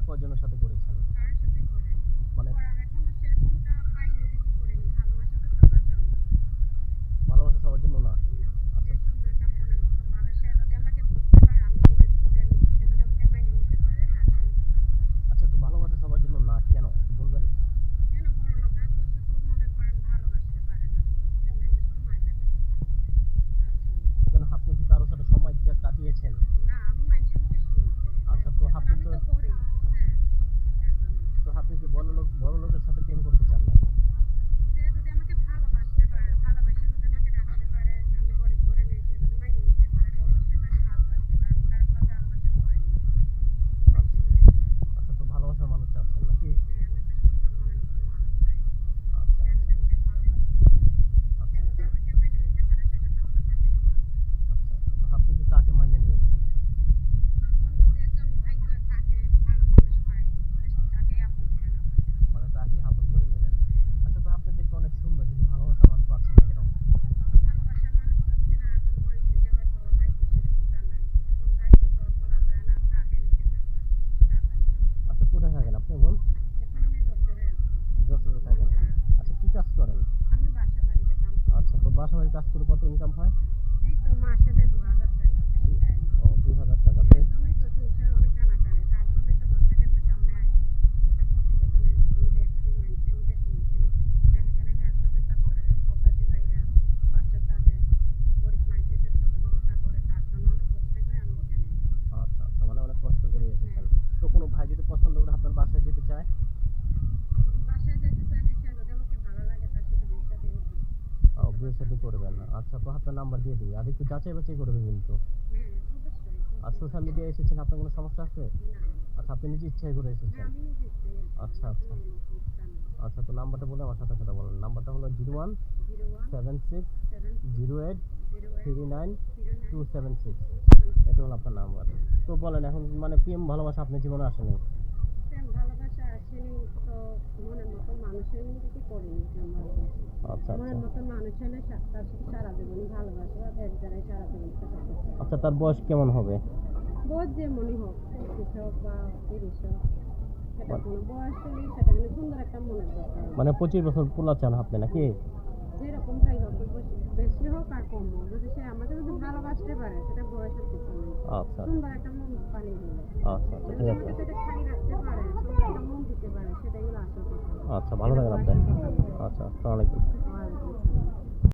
সাথে করেছেন কারোর সাথে করেনি। মানে ভালোবাসা সবার জন্য। ভালোবাসা সবার জন্য না? আচ্ছা। তো ভালোবাসা সবার জন্য না কেন? বলবেন? কেন আপনি কি কারোর সাথে সময় কাটিয়েছেন? আচ্ছা, তো আপনি তো- তো করি হ্যাঁ এর জন্য। তো আপনি কি বড় লোক বড় লোকের সাথে প্রেম করতে চান নাকি সে যদি আমাকে ভালোবাসতে পারে ভালোবাসে যদি আমাকে রাখতে পারে আমি গরিব করে নিয়ে সে যদি মাইনে নিতে পারে তো অবশ্যই তাকে ভালোবাসতে পারব কারণ তো আমি ভালোবাসা করিনি আচ্ছা তো ভালোবাসার মানুষ চাচ্ছেন নাকি হ্যাঁ আমি একটা সুন্দর মনের মতো মানুষ চাই আচ্ছা সে যদি আমাকে ভালোবাসতে পারে সে যদি আমাকে মাইনে নিতে পারে সেটা তো আমার কাছে নিতে হবে। আচ্ছা আচ্ছা তো আপনি কি কাকে মানিয়ে নিয়েছেন এখন যদি একজন ভাগ্য থাকে ভালো মানুষ পাই তাকে আপন করে নেওয়া মানে তাকে আপন করে নেবেন আচ্ছা তো আপনি দেখতে অনেক সুন্দর কিন্তু ভালোবাসার মানুষ পাচ্ছেন না কেন ভালোবাসার মানুষ পাচ্ছি না এখন গরিব থেকে হয়তো ভাগ্য সেরকমটা নাই এখন ভাগ্য তো আর বলা যায় না কাকে লিখেছে তার ভাগ্য আচ্ছা কোথায় থাকেন আপনি বল এখন আমি ধরতে যশোরে থাকেন আচ্ছা কি কাজ করেন আমি বাসা বাড়িতে কাম করি। আচ্ছা তো বাসা বাড়ির কাজ করে কত ইনকাম হয় এই তো মাসে দু হাজার টাকা বেশি দেয় না। ও দুই হাজার টাকা তো এর জন্যই তো সংসার অনেক টানাটানি, তার জন্যই তো দর্শকের সামনে আইছে। একটা প্রতিবেদনে আমি দেখছি, মানুষের মুখে শুনছি, দেখা গেলে হ্যাঁ, সহায়তা করে, প্রবাসী ভাইরা পাশে থাকে, গরিব মানুষদের করে, অনেক কষ্ট করে আমি এখানে আচ্ছা আচ্ছা মানে অনেক কষ্ট করে তো কোনো ভাই যদি পছন্দ করে আপনার বাসায় যেতে চায় বাসায় যেতে চাইলে সে যদি আমাকে ভালো লাগে তার সাথে বিয়ে শাদী করব। আহ, বিয়ে সাথে করবেন আচ্ছা তো আপনার নাম্বার দিয়ে দিই। আর একটু যাচাই বাছাই করবেন কিন্তু। আর সোশ্যাল মিডিয়ায় এসেছেন আপনার কোনো সমস্যা আছে? না, আচ্ছা আপনি নিজে ইচ্ছাই করে এসেছেন। আচ্ছা আচ্ছা। আচ্ছা তো নাম্বারটা বলে আমার সাথে সাথে বলেন। নাম্বারটা হলো zero one seven six zero eight three nine two seven six. এটা হলো আপনার নাম্বার তো বলেন এখন মানে প্রেম ভালোবাসা আপনার জীবনে আসেনি? আচ্ছা তার বয়স কেমন হবে? বয়স যে মনে হোক পঁচিশ হোক বা তিরিশ হোক সেটা কোনো বয়স হলেই সেটা কিন্তু সুন্দর একটা মনের দরকার মানে পঁচিশ বছর পোলা চান আপনি নাকি? যেরকমটাই হোক বেশি- হোক আর কম হোক যদি সে আমাকে যদি ভালোবাসতে পারে সেটা বয়সের কিছু নেই। আচ্ছা। সুন্দর একটা মন আচ্ছা আচ্ছা ঠিক আছে। সেটা খালি রাখতে পারে সুন্দর একটা আচ্ছা ভালো থাকেন আপনি আচ্ছা আসসালামু আলাইকুম ওয়ালাইকুম আসসালাম।